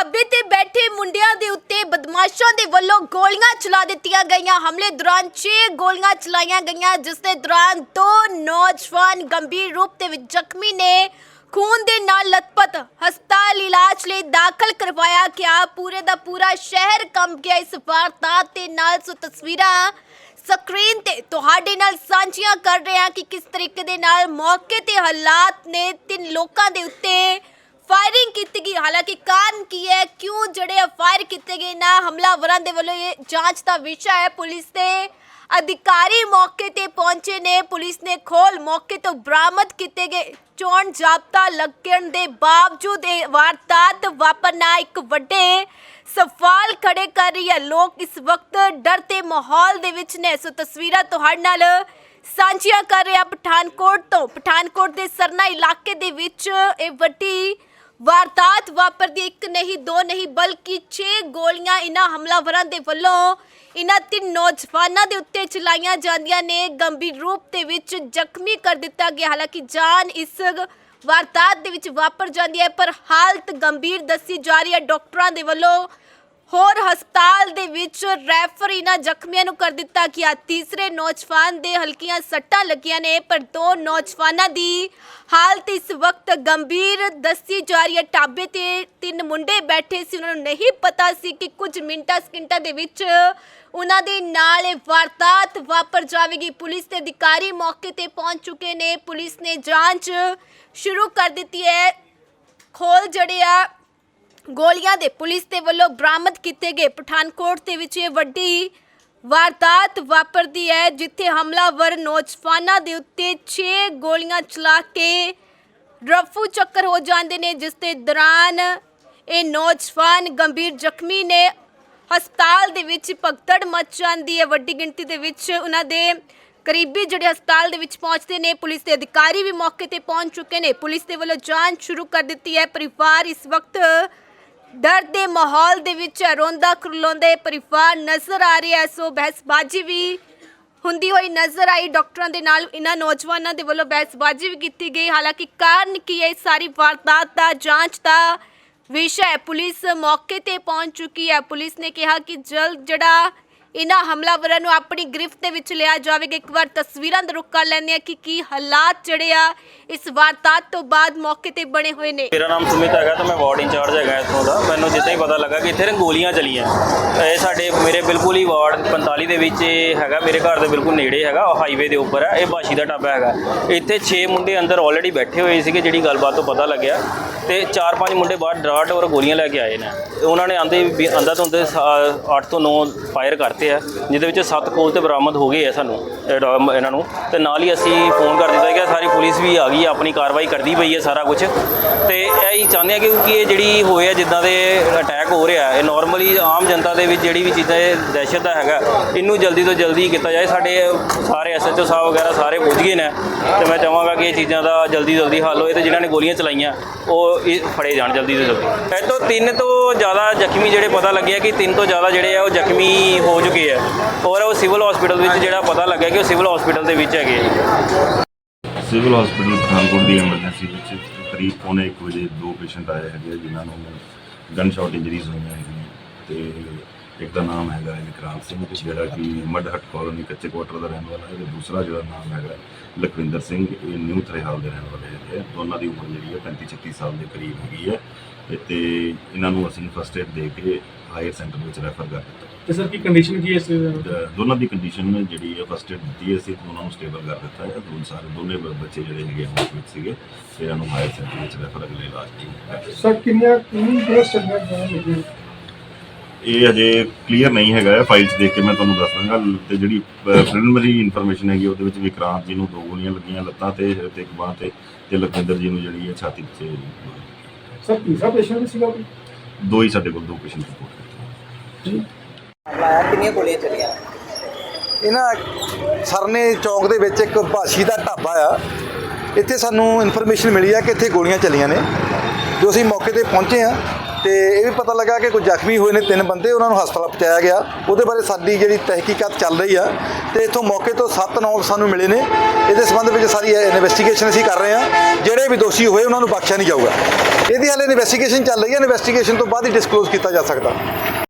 ਢਾਬੇ ਤੇ ਬੈਠੇ ਮੁੰਡਿਆਂ ਦੇ ਉੱਤੇ ਬਦਮਾਸ਼ਾਂ ਦੇ ਵੱਲੋਂ ਗੋਲੀਆਂ ਚਲਾ ਦਿੱਤੀਆਂ ਗਈਆਂ। ਹਮਲੇ ਦੌਰਾਨ 6 ਗੋਲੀਆਂ ਚਲਾਈਆਂ ਗਈਆਂ, ਜਿਸ ਦੇ ਦੌਰਾਨ ਦੋ ਨੌਜਵਾਨ ਗੰਭੀਰ ਰੂਪ ਦੇ ਵਿੱਚ ਜ਼ਖਮੀ ਨੇ। ਖੂਨ ਦੇ ਨਾਲ ਲਤਪਤ ਹਸਪਤਾਲ ਇਲਾਜ ਲਈ ਦਾਖਲ ਕਰਵਾਇਆ ਗਿਆ। ਪੂਰੇ ਦਾ ਪੂਰਾ ਸ਼ਹਿਰ ਕੰਬ ਗਿਆ ਇਸ ਵਾਰਦਾਤ ਦੇ ਨਾਲ। ਸੋ ਤਸਵੀਰਾਂ ਸਕਰੀਨ ਤੇ ਤੁਹਾਡੇ ਨਾਲ ਸਾਂਝੀਆਂ ਕਰ ਰਹੇ ਹਾਂ ਕਿ ਕਿਸ ਤਰੀਕੇ ਦੇ ਨਾਲ ਮੌਕੇ ਤੇ ਹਾਲਾਤ ਨੇ ਤਿੰਨ ਲੋਕਾਂ ਦੇ ਉੱਤੇ ਫਾਇਰਿੰਗ ਕੀਤੀ ਗਈ ਹਾਲਾਂਕਿ ਕਾਰਨ ਕੀ ਹੈ? ਕਿਉਂ ਜਿਹੜੇ ਫਾਇਰ ਕੀਤੇ ਗਏ ਨਾ? ਹਮਲਾਵਰਾਂ ਦੇ ਵੱਲੋਂ ਇਹ ਜਾਂਚ ਦਾ ਵਿਸ਼ਾ ਹੈ। ਪੁਲਿਸ ਦੇ ਅਧਿਕਾਰੀ ਮੌਕੇ ਤੇ ਪਹੁੰਚੇ ਨੇ। ਪੁਲਿਸ ਨੇ ਖੋਲ ਮੌਕੇ ਤੋਂ ਬਰਾਮਦ ਕੀਤੇ ਗਏ ਚੋਣ ਜਾਬਤਾ ਲੱਗਣ ਦੇ ਬਾਵਜੂਦ ਇਹ ਵਾਰਦਾਤ ਵਾਪਰਨਾ ਇੱਕ ਵੱਡੇ ਸਵਾਲ ਖੜੇ ਕਰ ਰਹੀ ਹੈ। ਲੋਕ ਇਸ ਵਕਤ ਡਰ ਤੇ ਮਾਹੌਲ ਦੇ ਵਿੱਚ ਨੇ। ਸੋ ਤਸਵੀਰਾਂ ਤੁਹਾਡੇ ਨਾਲ ਸਾਂਝੀਆਂ ਕਰ ਰਿਹਾ ਪਠਾਨਕੋਟ ਤੋਂ। ਪਠਾਨਕੋਟ ਦੇ ਸਰਨਾ ਇਲਾਕੇ ਦੇ ਵਿੱਚ ਇਹ ਵੱਡੀ ਵਾਰਦਾਤ ਵਾਪਰਦੀ ਇੱਕ ਨਹੀਂ, ਦੋ ਨਹੀਂ, ਬਲਕਿ 6 ਗੋਲੀਆਂ ਇਹਨਾਂ ਹਮਲਾਵਰਾਂ ਦੇ ਵੱਲੋਂ ਇਹਨਾਂ ਤਿੰਨ ਨੌਜਵਾਨਾਂ ਦੇ ਉੱਤੇ ਚਲਾਈਆਂ ਜਾਂਦੀਆਂ ਨੇ। ਗੰਭੀਰ ਰੂਪ ਦੇ ਵਿੱਚ ਜ਼ਖਮੀ ਕਰ ਦਿੱਤਾ ਗਿਆ। ਹਾਲਾਂਕਿ ਜਾਨ ਇਸ ਵਾਰਦਾਤ ਦੇ ਵਿੱਚ ਵਾਪਰ ਜਾਂਦੀ ਹੈ, ਪਰ ਹਾਲਤ ਗੰਭੀਰ ਦੱਸੀ ਜਾ ਰਹੀ ਹੈ। ਡਾਕਟਰਾਂ ਦੇ ਵੱਲੋਂ ਹੋਰ ਹਸਪਤਾਲ ਦੇ ਵਿੱਚ ਰੈਫਰ ਇਹਨਾਂ ਜ਼ਖਮੀਆਂ ਨੂੰ ਕਰ ਦਿੱਤਾ ਗਿਆ। ਤੀਸਰੇ ਨੌਜਵਾਨ ਦੇ ਹਲਕੀਆਂ ਸੱਟਾਂ ਲੱਗੀਆਂ ਨੇ, ਪਰ ਦੋ ਨੌਜਵਾਨਾਂ ਦੀ ਹਾਲਤ ਇਸ ਵਕਤ ਗੰਭੀਰ ਦੱਸੀ ਜਾ ਰਹੀ ਹੈ। ਟਾਬੇ ਤੇ ਤਿੰਨ ਮੁੰਡੇ ਬੈਠੇ ਸੀ, ਉਹਨਾਂ ਨੂੰ ਨਹੀਂ ਪਤਾ ਸੀ ਕਿ ਕੁਝ ਮਿੰਟਾਂ ਸਕਿੰਟਾਂ ਦੇ ਵਿੱਚ ਉਹਨਾਂ ਦੇ ਨਾਲ ਇਹ ਵਾਰਦਾਤ ਵਾਪਰ ਜਾਵੇਗੀ। ਪੁਲਿਸ ਦੇ ਅਧਿਕਾਰੀ ਮੌਕੇ ਤੇ ਪਹੁੰਚ ਚੁੱਕੇ ਨੇ। ਪੁਲਿਸ ਨੇ ਜਾਂਚ ਸ਼ੁਰੂ ਕਰ ਦਿੱਤੀ ਹੈ। ਖੋਲ ਜਿਹੜੇ ਆ ਗੋਲੀਆਂ ਦੇ ਪੁਲਿਸ ਦੇ ਵੱਲੋਂ ਬਰਾਮਦ ਕੀਤੇ ਗਏ। ਪਠਾਨਕੋਟ ਦੇ ਵਿੱਚ ਇਹ ਵੱਡੀ ਵਾਰਦਾਤ ਵਾਪਰਦੀ ਹੈ, ਜਿੱਥੇ ਹਮਲਾਵਰ ਨੌਜਵਾਨਾਂ ਦੇ ਉੱਤੇ 6 ਗੋਲੀਆਂ ਚਲਾ ਕੇ ਰਫੂ ਚੱਕਰ ਹੋ ਜਾਂਦੇ ਨੇ, ਜਿਸ ਦੇ ਦੌਰਾਨ ਇਹ ਨੌਜਵਾਨ ਗੰਭੀਰ ਜ਼ਖਮੀ ਨੇ ਹਸਪਤਾਲ ਦੇ ਵਿੱਚ ਭਗਤੜ ਮਚ ਜਾਂਦੀ ਹੈ। ਵੱਡੀ ਗਿਣਤੀ ਦੇ ਵਿੱਚ ਉਹਨਾਂ ਦੇ ਕਰੀਬੀ ਜਿਹੜੇ ਹਸਪਤਾਲ ਦੇ ਵਿੱਚ ਪਹੁੰਚਦੇ ਨੇ, ਪੁਲਿਸ ਦੇ ਅਧਿਕਾਰੀ ਵੀ ਮੌਕੇ ਤੇ ਪਹੁੰਚ ਚੁੱਕੇ ਨੇ। ਪੁਲਿਸ ਦੇ ਵੱਲੋਂ ਜਾਂਚ ਸ਼ੁਰੂ ਕਰ ਦਿੱਤੀ ਹੈ। ਪਰਿਵਾਰ ਇਸ ਵਕਤ ਡਰ ਦੇ ਮਾਹੌਲ ਦੇ ਵਿੱਚ ਰੋਂਦਾ ਖਰਲਾਉਂਦੇ ਪਰਿਵਾਰ ਨਜ਼ਰ ਆ ਰਿਹਾ ਸੋ ਬਹਿਸਬਾਜ਼ੀ ਵੀ ਹੁੰਦੀ ਹੋਈ ਨਜ਼ਰ ਆਈ। ਡਾਕਟਰਾਂ ਦੇ ਨਾਲ ਇਹਨਾਂ ਨੌਜਵਾਨਾਂ ਦੇ ਵੱਲੋਂ ਬਹਿਸਬਾਜ਼ੀ ਵੀ ਕੀਤੀ ਗਈ। ਹਾਲਾਂਕਿ ਕਾਰਨ ਕੀ ਹੈ? ਇਸ ਸਾਰੀ ਵਾਰਦਾਤ ਦਾ ਜਾਂਚ ਦਾ ਵਿਸ਼ਾ ਹੈ। ਪੁਲਿਸ ਮੌਕੇ ਤੇ ਪਹੁੰਚ ਚੁੱਕੀ ਹੈ। ਪੁਲਿਸ ਨੇ ਕਿਹਾ ਕਿ ਜਲਦ ਜਿਹੜਾ ਇਹਨਾਂ ਹਮਲਾਵਰਾਂ ਨੂੰ ਆਪਣੀ ਗ੍ਰਿਫਤ ਦੇ ਵਿੱਚ ਲਿਆ ਜਾਵੇਗਾ। ਇੱਕ ਵਾਰ ਤਸਵੀਰਾਂ ਦਾ ਰੁੱਖ ਕਰ ਲੈਂਦੇ ਆ ਕਿ ਕੀ ਹਾਲਾਤ ਜਿਹੜੇ ਆ ਇਸ ਵਾਰਦਾਤ ਤੋਂ ਬਾਅਦ ਮੌਕੇ ਤੇ ਬਣੇ ਹੋਏ ਨੇ। ਮੇਰਾ ਨਾਮ ਸੁਮਿਤ ਹੈਗਾ ਤਾਂ ਮੈਂ ਵਾਰਡ ਇੰਚਾਰਜ ਹੈਗਾ ਇੱਥੋਂ ਦਾ। ਮੈਨੂੰ ਜਿੱਦਾਂ ਹੀ ਪਤਾ ਲੱਗਾ ਕਿ ਇੱਥੇ ਨਾ ਗੋਲੀਆਂ ਚਲੀਆਂ। ਇਹ ਸਾਡੇ, ਮੇਰੇ ਬਿਲਕੁਲ ਹੀ ਵਾਰਡ 45 ਦੇ ਵਿੱਚ ਇਹ ਹੈਗਾ, ਮੇਰੇ ਘਰ ਦੇ ਬਿਲਕੁਲ ਨੇੜੇ ਹੈਗਾ ਹਾਈਵੇ ਦੇ ਉੱਪਰ ਹੈ। ਇਹ ਬਾਸ਼ੀ ਦਾ ਢਾਬਾ ਹੈਗਾ। ਇੱਥੇ 6 ਮੁੰਡੇ ਅੰਦਰ ਆਲਰੇਡੀ ਬੈਠੇ ਹੋਏ ਸੀਗੇ, ਜਿਹੜੀ ਗੱਲਬਾਤ ਤੋਂ ਪਤਾ ਲੱਗਿਆ। ਤੇ 4-5 ਮੁੰਡੇ ਬਾਹਰ ਡਰਾਟ ਔਰ ਗੋਲੀਆਂ ਲੈ ਕੇ ਆਏ ਨੇ। ਤੇ ਉਹਨਾਂ ਨੇ ਆਂਦੇ ਅੰਦਰ ਤੋਂ ਅੰਦਰ 8 ਤੋਂ 9 ਫਾਇਰ ਕਰਤੇ। ਆ, ਜਿਹਦੇ ਵਿੱਚ 7 ਕੋਲ ਤੇ ਬਰਾਮਦ ਹੋ ਗਏ ਆ ਸਾਨੂੰ ਇਹਨਾਂ ਨੂੰ। ਤੇ ਨਾਲ ਹੀ ਅਸੀਂ ਫੋਨ ਕਰ ਦਿੱਤਾ ਸਾਰੀ ਪੁਲਿਸ ਵੀ ਆ ਗਈ ਹੈ, ਆਪਣੀ ਕਾਰਵਾਈ ਕਰਦੀ ਪਈ ਹੈ ਸਾਰਾ ਕੁਝ ਤੇ ਇਹ ਹੀ ਚਾਹੁੰਦੇ ਆ ਕਿ ਕਿਉਂਕਿ ਇਹ ਜਿਹੜੀ ਹੋਏ ਆ ਜਿੱਦਾਂ ਦੇ ਅਟੈਕ ਹੋ ਰਿਹਾ ਇਹ ਨਾਰਮਲੀ ਆਮ ਜਨਤਾ ਦੇ ਵਿੱਚ ਜਿਹੜੀ ਵੀ ਚੀਜ਼ਾਂ ਇਹ ਦਹਿਸ਼ਤ ਦਾ ਹੈਗਾ ਇਹਨੂੰ ਜਲਦੀ ਤੋਂ ਜਲਦੀ ਕੀਤਾ ਜਾਏ। ਸਾਡੇ ਸਾਰੇ ਐਸਐਚਓ ਸਾਹਿਬ ਵਗੈਰਾ ਸਾਰੇ ਪੁੱਜ ਗਏ ਨੇ ਤੇ ਮੈਂ ਚਾਹਾਂਗਾ ਕਿ ਇਹ ਚੀਜ਼ਾਂ ਦਾ ਜਲਦੀ ਜਲਦੀ ਹੱਲ ਹੋਏ ਤੇ ਜਿਨ੍ਹਾਂ ਨੇ ਗੋਲੀਆਂ ਚਲਾਈਆਂ ਉਹ ਇਹ ਫੜੇ ਜਾਣ ਜਲਦੀ ਤੋਂ ਜਲਦੀ। ਇਹ ਤੋਂ ਤਿੰਨ ਤੋਂ ਜ਼ਿਆਦਾ ਜ਼ਖਮੀ ਜਿਹੜੇ ਪਤਾ ਲੱਗਿਆ ਕਿ ਤਿੰਨ ਤੋਂ ਜ਼ਿਆਦਾ ਜਿਹੜੇ ਆ ਉਹ ਜ਼ਖਮੀ ਹੋ ਚੁੱਕੇ ਆ। ਔਰ ਉਹ ਸਿਵਲ ਹਸਪੀਟਲ ਵਿੱਚ ਜਿਹੜਾ ਪਤਾ ਲੱਗਿਆ ਕਿ ਉਹ ਸਿਵਲ ਹਸਪੀਟਲ ਦੇ ਵਿੱਚ ਹੈਗੇ ਆ ਸਿਵਲ ਹਸਪੀਟਲ ਪਠਾਨਕੋਟ ਦੀ ਐਮਰਜੈਂਸੀ ਵਿੱਚ ਕਰੀਬ ਪੌਣੇ 1 ਵਜੇ ਦੋ ਪੇਸ਼ੈਂਟ ਆਏ ਹੈਗੇ ਆ, ਜਿਨ੍ਹਾਂ ਨੂੰ ਗਨ ਸ਼ਾਟ ਇੰਜਰੀਜ਼ ਹੋਈਆਂ ਹੈਗੀਆਂ ਤੇ ਇੱਕ ਦਾ ਨਾਮ ਹੈਗਾ ਹੈ ਵਿਕਰਾਂਤ ਸਿੰਘ ਜਿਹੜਾ ਕਿ ਮਡਹਟ ਕਾਲੋਨੀ ਕੱਚੇ ਕੁਆਟਰ ਦਾ ਰਹਿਣ ਵਾਲਾ ਹੈ ਤੇ ਦੂਸਰਾ ਜਿਹੜਾ ਨਾਮ ਹੈਗਾ ਲਖਵਿੰਦਰ ਸਿੰਘ ਇਹ ਨਿਊ ਥਰੇਹਾਲ ਦੇ ਰਹਿਣ ਵਾਲੇ ਹੈਗੇ ਆ। ਦੋਨਾਂ ਦੀ ਉਮਰ ਜਿਹੜੀ ਹੈ 35 36 ਸਾਲ ਦੇ ਕਰੀਬ ਹੈਗੀ ਹੈ ਤੇ- ਇਹਨਾਂ ਨੂੰ ਅਸੀਂ ਫਸਟ ਏਡ ਦੇ ਕੇ ਹਾਇਰ ਸੈਂਟਰ ਵਿੱਚ ਰੈਫਰ ਕਰ ਦਿੱਤਾ। ਤੇ ਸਰ ਕੀ ਕੰਡੀਸ਼ਨ ਕੀ ਹੈ ਇਸ ਦੋਨਾਂ ਦੀ ਕੰਡੀਸ਼ਨ ਜਿਹੜੀ ਹੈ ਫਸਟ ਏਡ ਦਿੱਤੀ ਹੈ ਅਸੀਂ ਦੋਨਾਂ ਨੂੰ ਸਟੇਬਲ ਕਰ ਦਿੱਤਾ ਹੈ। ਦੋਨ ਸਾਰੇ ਦੋਨੇ ਬੱਚੇ ਜਿਹੜੇ ਹੈਗੇ ਆ ਵਿੱਚ ਸੀਗੇ ਤੇ ਇਹਨਾਂ ਨੂੰ ਹਾਇਰ ਸੈਂਟਰ ਵਿੱਚ ਰੈਫਰ ਅਗਲੇ ਇਲਾਜ ਲਈ ਸਰ ਕਿੰਨੀਆਂ ਕਿੰਨੀ ਕੇਸ ਚੱਲੀਆਂ ਗਈਆਂ ਇਹ ਅਜੇ ਕਲੀਅਰ ਨਹੀਂ ਹੈਗਾ ਹੈ ਫਾਈਲ 'ਚ ਦੇਖ ਕੇ ਮੈਂ ਤੁਹਾਨੂੰ ਦੱਸ ਦਾਂਗਾ। ਤੇ ਜਿਹੜੀ ਪ੍ਰੀਲਿਮਿਨਰੀ ਇਨਫੋਰਮੇਸ਼ਨ ਹੈਗੀ ਉਹਦੇ ਵਿੱਚ ਵਿਕਰਾਂਤ ਜੀ ਨੂੰ ਦੋ ਗੋਲੀਆਂ ਲੱਗੀਆਂ ਲੱਤਾਂ ਤੇ ਤੇ ਇੱਕ ਬਾਂਹ ਤੇ ਤੇ ਲਖਵਿੰਦਰ ਜੀ ਨੂੰ ਜਿਹੜੀ ਹੈ ਛਾਤੀ 'ਚ ਸਰ ਤੀਸਰਾ ਪੇਸ਼ੈਂਟ ਸੀਗਾ ਕੋਈ? ਦੋ ਹੀ ਸਾਡੇ ਕੋਲ ਦੋ ਪੇਸ਼ੈਂਟ ਰਿਪੋਰਟ ਕੀਤੇ ਹਮਲਾ ਕਿੰਨੀਆਂ ਗੋਲੀਆਂ ਚੱਲੀਆਂ? ਇਹਨਾਂ ਸਰਨੇ ਚੌਂਕ ਦੇ ਵਿੱਚ ਇੱਕ ਭਾਸ਼ੀ ਦਾ ਢਾਬਾ ਆ। ਇੱਥੇ ਸਾਨੂੰ ਇਨਫੋਰਮੇਸ਼ਨ ਮਿਲੀ ਆ ਕਿ ਇੱਥੇ ਗੋਲੀਆਂ ਚੱਲੀਆਂ ਨੇ। ਜੋ ਅਸੀਂ ਮੌਕੇ ਤੇ ਪਹੁੰਚੇ ਆ ਤੇ ਇਹ ਵੀ ਪਤਾ ਲੱਗਾ ਕਿ ਕੋਈ ਜ਼ਖਮੀ ਹੋਏ ਨੇ ਤਿੰਨ ਬੰਦੇ, ਉਹਨਾਂ ਨੂੰ ਹਸਪਤਾਲ ਪਹੁੰਚਾਇਆ ਗਿਆ। ਉਹਦੇ ਬਾਰੇ ਸਾਡੀ ਜਿਹੜੀ ਤਹਿਕੀਕਾਤ ਚੱਲ ਰਹੀ ਆ ਤੇ ਇੱਥੋਂ ਮੌਕੇ ਤੋਂ ਸੱਤ ਨੌ ਸਾਨੂੰ ਮਿਲੇ ਨੇ। ਇਹਦੇ ਸੰਬੰਧ ਵਿੱਚ ਸਾਰੀ ਇਨਵੈਸਟੀਗੇਸ਼ਨ ਅਸੀਂ ਕਰ ਰਹੇ ਹਾਂ ਜਿਹੜੇ ਵੀ ਦੋਸ਼ੀ ਹੋਏ, ਉਹਨਾਂ ਨੂੰ ਬਖਸ਼ਿਆ ਨਹੀਂ ਜਾਊਗਾ। ਇਹਦੀ ਹਾਲੇ ਇਨਵੈਸਟੀਗੇਸ਼ਨ ਚੱਲ ਰਹੀ ਹੈ ਇਨਵੈਸਟੀਗੇਸ਼ਨ ਤੋਂ ਬਾਅਦ ਹੀ ਡਿਸਕਲੋਜ਼ ਕੀਤਾ ਜਾ ਸਕਦਾ।